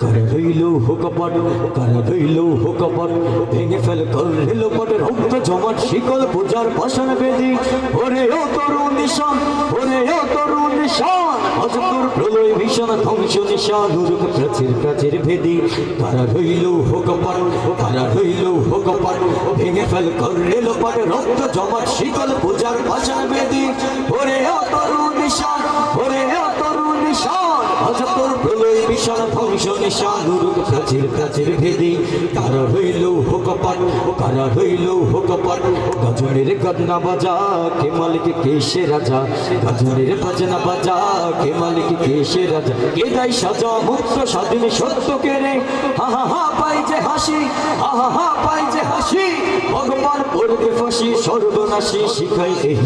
কারা রইল হোকপট কারা রইল হোকপট ভেঙে ফেল কর রেল পটে রক্ত জমাট শিকল পূজার পাশান বেদি ওরে ও তরুণ নিশান ওরে ও তরুণ নিশান অজগর প্রলয় ভীষণ ধ্বংস নিশান উরুক প্রাচীর প্রাচীর ভেদি কারা রইল হোকপট কারা রইল হোকপট ভেঙে ফেল কর রেল পটে রক্ত জমাট শিকল পূজার পাশান বেদি ধ্বংস নিশান উরুক প্রাচীর প্রাচীর ভেদি। কারা রইল হোকপট, কারা রইল হোকপট? গজনের গদনা বাজা, কে মালিক কেশে রাজা? গজনের বাজনা বাজা, কে মালিক কেশে রাজা? কে দাই সাজা মুক্ত স্বাধীন সত্য কে রে হা হা হা, পাই যে হাসি, হা হা হা, পাই ফাঁসি, সর্বনাশী শিখাই এই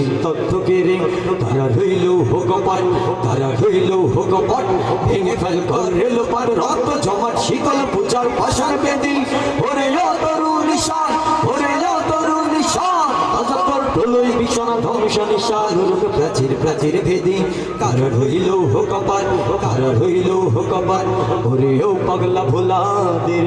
রে। তারা রইল হোকপট তারা রইল হোকপট ভেঙে ফেল কর পার রক্ত, জমাট, শীতল পূজার পাশার বেদি ওরে তরুণ নিশান, ওরে তরুণ নিশান। ভোলা দের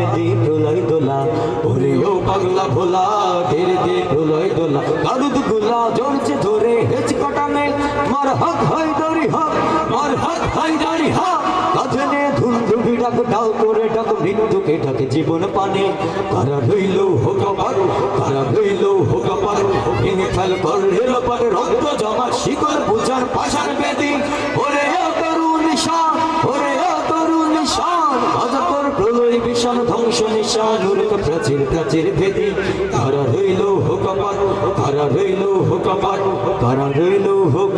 ভোলা দের দে প্রলয় দোলা কারুদগুলা জড়ছে ধরে হেচ কটানে মার হক হয় দরি হক, মার হক হয় দরি হক। কাঁধনে ধুন্দুবি ডাক ডাল করে ডাক, মৃত্যুকে ডাকে জীবন পানে। কারা রইল হোক পার কারা রইল হোক পার ভেঙে ফেল কর রেল পার রক্ত জমা শিকল পূজার পাশার বেদি ওরে ও তরুণ নিশান ওরে ও তরুণ নিশান অজগর বিষণ ধ্বংস নিশান উরুক প্রাচীর প্রাচীর ভেদি। কারা রইল হোক পার কারা রইল হোক পার কারা রইল হোক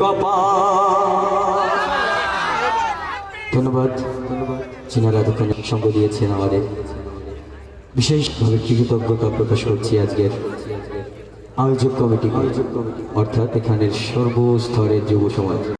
ধন্যবাদ। ধন্যবাদ চিনারা দোকানে সঙ্গ দিয়েছেন আমাদের। বিশেষভাবে কৃতজ্ঞতা প্রকাশ করছি আজকের আয়োজক কমিটি। অর্থাৎ এখানের সর্বস্তরের যুব সমাজ।